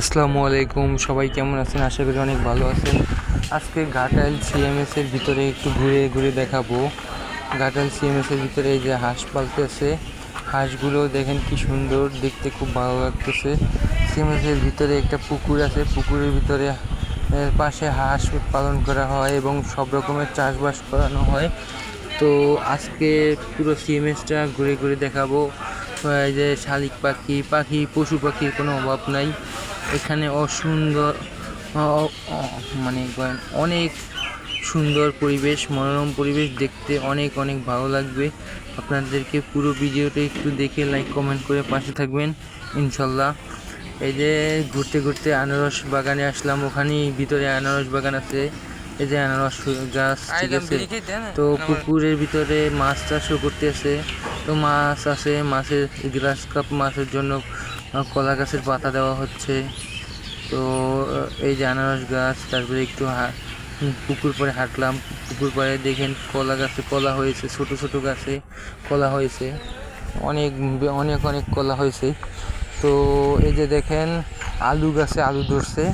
আসসালামু আলাইকুম, সবাই কেমন আছেন? আশা করি অনেক ভালো আছেন। আজকে ঘাটাইল সিএমএস এর ভিতরে একটু ঘুরে ঘুরে দেখাবো। ঘাটাইল সিএমএস এর ভিতরে যে হাঁস পালতেছে হাঁসগুলো দেখেন কি সুন্দর, দেখতে খুব ভালো লাগতেছে। সিএমএস এর ভিতরে একটা পুকুর আছে। পুকুরের ভিতরে পাশে হাঁস পালন করা হয় এবং সব রকমের চাষবাস করানো হয়। তো আজকে পুরো সিএমএসটা ঘুরে ঘুরে দেখাবো। এই যে শালিক পাখি পাখি, পশু পাখির কোনো অভাব নাই। এখানে অসুন্দর মানে অনেক সুন্দর পরিবেশ মনোরম পরিবেশ দেখতে অনেক অনেক ভালো লাগবে। আপনাদেরকে পুরো ভিডিওটা একটু দেখে লাইক কমেন্ট করে পাশে থাকবেন ইনশাল্লাহ। এই যে ঘুরতে ঘুরতে আনারস বাগানে আসলাম ওখানেই ভিতরে আনারস বাগান আছে। এই যে আনারস গাছ ঠিক আছে? তো পুকুরের ভিতরে মাছ চাষও করতেছে তো মাছ আছে মাছের গ্লাস কাপ মাছের জন্য কলা গাছের পাতা দেওয়া হচ্ছে। তো এই যে আনারস গাছ, তারপরে একটু পুকুর পরে হাঁটলাম। পুকুর পরে দেখেন কলা গাছে কলা হয়েছে, ছোট ছোট গাছে কলা হয়েছে। অনেক অনেক অনেক কলা হয়েছে। তো, এই যে দেখেন, আলু গাছে আলু ধরছে।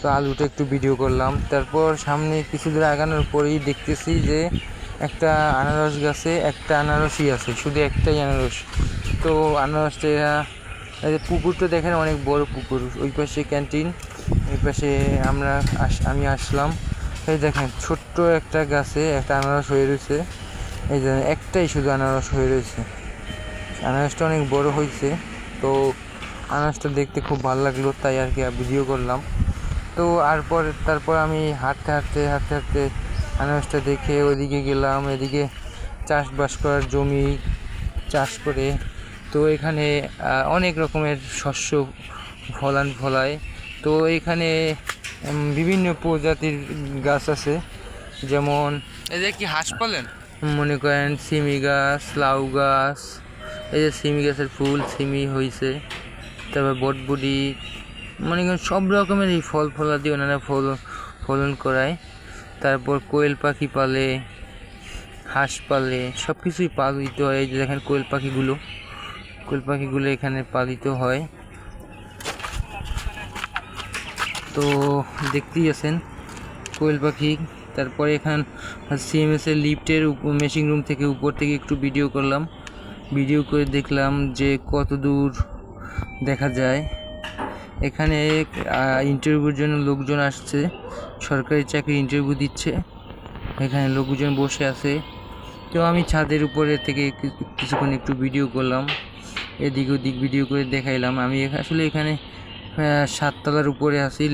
তো, আলুটা একটু ভিডিও করলাম। তারপর সামনে কিছু দূর আগানোর পরেই দেখতেছি যে একটা আনারস গাছে একটা আনারসই আছে, শুধু একটাই আনারস। তো, আনারসটা পুকুরটা দেখেন, অনেক বড় পুকুর। ওই পাশে ক্যান্টিন ওই পাশে আমরা আমি আসলাম। এই দেখেন, ছোট্ট একটা গাছে একটা আনারস হয়ে রয়েছে। এই যে একটাই শুধু আনারস হয়ে রয়েছে। আনারসটা অনেক বড় হয়েছে। তো আনারসটা দেখতে খুব ভালো লাগল, তাই আর কি ভিডিও করলাম। তো আর পরে, তারপর আমি হাঁটতে হাঁটতে হাঁটতে হাঁটতে আনারসটা দেখে ওদিকে গেলাম। এদিকে চাষবাস করার জমি চাষ করে তো এখানে অনেক রকমের শস্য ফলান ফলায়। তো এখানে বিভিন্ন প্রজাতির গাছ আছে যেমন এই যে কি হাঁস পালেন? মনে করেন সিমি গাছ লাউ গাছ এই যে সিমি গাছের ফুল সিমি হয়েছে তারপর বটবুডি মনে করেন সব রকমের এই ফল ফলাদি ওনারা ফল ফলন করায়। তারপর কোয়েল পাখি পালে হাঁস পালে সব কিছুই পালিত হয় এই যে দেখেন কোয়েল পাখিগুলো। কোয়েল পাখিগুলো এখানে পালিত হয়। তো দেখতেই আছেন, কোয়েল পাখি। তারপরে এখান সিএমএস এর লিফটের মেশিং রুম থেকে উপর থেকে একটু ভিডিও করলাম। ভিডিও করে দেখলাম যে কত দূর দেখা যায়। এখানে ইন্টারভিউর জন্য লোকজন আসছে, সরকারি চাকরি ইন্টারভিউ দিচ্ছে। এখানে লোকজন বসে আছে। তো আমি ছাদের উপরে থেকে কিছুক্ষণ একটু ভিডিও করলাম। এদিক ওদিক ভিডিও করে দেখাইলাম। আমি আসলে এখানে সাততলার উপরে আছি